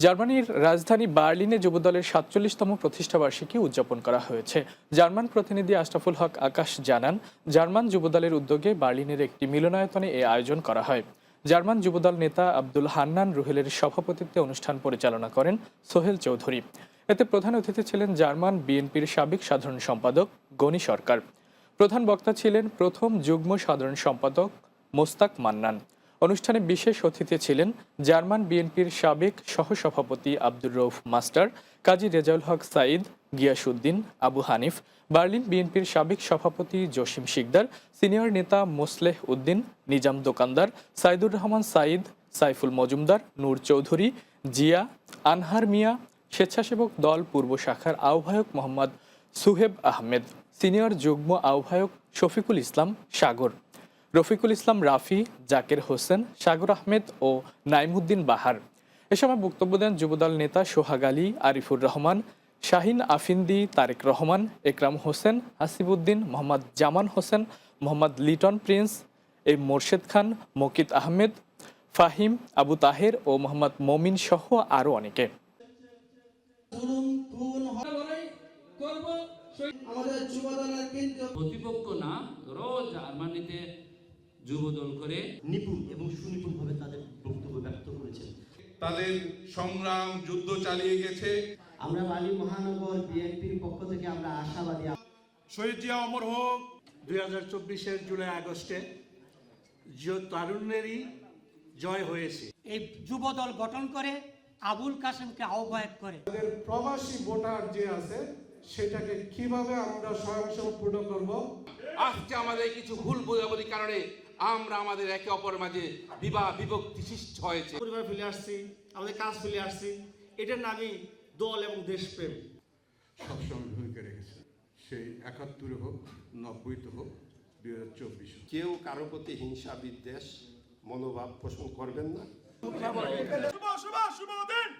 জার্মানির রাজধানী বার্লিনে যুবদলের সাতচল্লিশতম প্রতিষ্ঠাবার্ষিকী উদযাপন করা হয়েছে। জার্মান প্রতিনিধি আশরাফুল হক আকাশ জানান, জার্মান যুবদলের উদ্যোগে বার্লিনের একটি মিলনায়তনে এ আয়োজন করা হয়। জার্মান যুবদল নেতা আব্দুল হান্নান রুহেলের সভাপতিত্বে অনুষ্ঠান পরিচালনা করেন সোহেল চৌধুরী। এতে প্রধান অতিথি ছিলেন জার্মান বিএনপির সাবেক সাধারণ সম্পাদক গণি সরকার। প্রধান বক্তা ছিলেন প্রথম যুগ্ম সাধারণ সম্পাদক মোস্তাক মান্নান। অনুষ্ঠানে বিশেষ অতিথি ছিলেন জার্মান বিএনপির সাবেক সহসভাপতি আব্দুর রৌফ মাস্টার, কাজী রেজাউল হক সাইদ গিয়াসুদ্দিন আবু হানিফ, বার্লিন বিএনপির সাবেক সভাপতি জসিম শিকদার, সিনিয়র নেতা মোসলেহ উদ্দিন, নিজাম দোকানদার সাইদুর রহমান সাইদ সাইফুল মজুমদার, নূর চৌধুরী, জিয়া, আনহার মিয়া, স্বেচ্ছাসেবক দল পূর্ব শাখার আহ্বায়ক মোহাম্মদ সুহেব আহমেদ, সিনিয়র যুগ্ম আহ্বায়ক শফিকুল ইসলাম সাগর। রফিকুল ইসলাম রাফি জাকের হোসেন সাগর আহমেদ ও নাইমুদ্দিন বাহার। এ সময় বক্তব্য দেন যুবদল নেতা সোহাগ আলী আরিফুর রহমান শাহিন আফিন্দি তারেক রহমান একরাম হোসেন হাসিবুদ্দিন মোহাম্মদ জামান হোসেন মোহাম্মদ লিটন প্রিন্স এ মোর্শেদ খান মকিত আহমেদ ফাহিম আবু তাহের ও মোহাম্মদ মমিন সহ আরও অনেকে। আমাদের যুবদলের কেন্দ্রীয় প্রতিপক্ষ না রোজ জার্মানিতে যুবদল করে নিপুণ এবং সুনিপুণভাবে তাদের বক্তব্য ব্যক্ত করেছেন। তাদের সংগ্রাম যুদ্ধ চালিয়ে গেছে। আমরা বালি মহানগর বিএনপির পক্ষ থেকে আমরা আশাবাদী শহীদ জিয়া অমর হোক। দুই হাজার চব্বিশের জুলাই আগস্টে জিও তারুণ্যেরই জয় হয়েছে। এই যুবদল গঠন করে আবুল কাসেমকে আহ্বায়ক করে। আমাদের প্রবাসী ভোটার যে আছে সেটাকে কীভাবে আমরা স্বয়ংসম্পূর্ণ করব? আজকে আমাদের কিছু ভুল বোঝাবুঝির কারণে আমরা আমাদের একে অপরের মাঝে বিবাহ বিভক্তি সৃষ্টি হয়েছে। পরিবার ফেলে আসছি আমাদের কাজ ফেলে আসছি। এটার নামই দল এবং দেশপ্রেম। সবসময় ভূমিকা রেখেছে। সেই একাত্তরে হোক নব্বইতে হোক দুই হাজার চব্বিশ কেউ কারও প্রতি হিংসা বিদ্বেষ মনোভাব পোষণ করবেন না। শুভ শুভ শুভ দিন!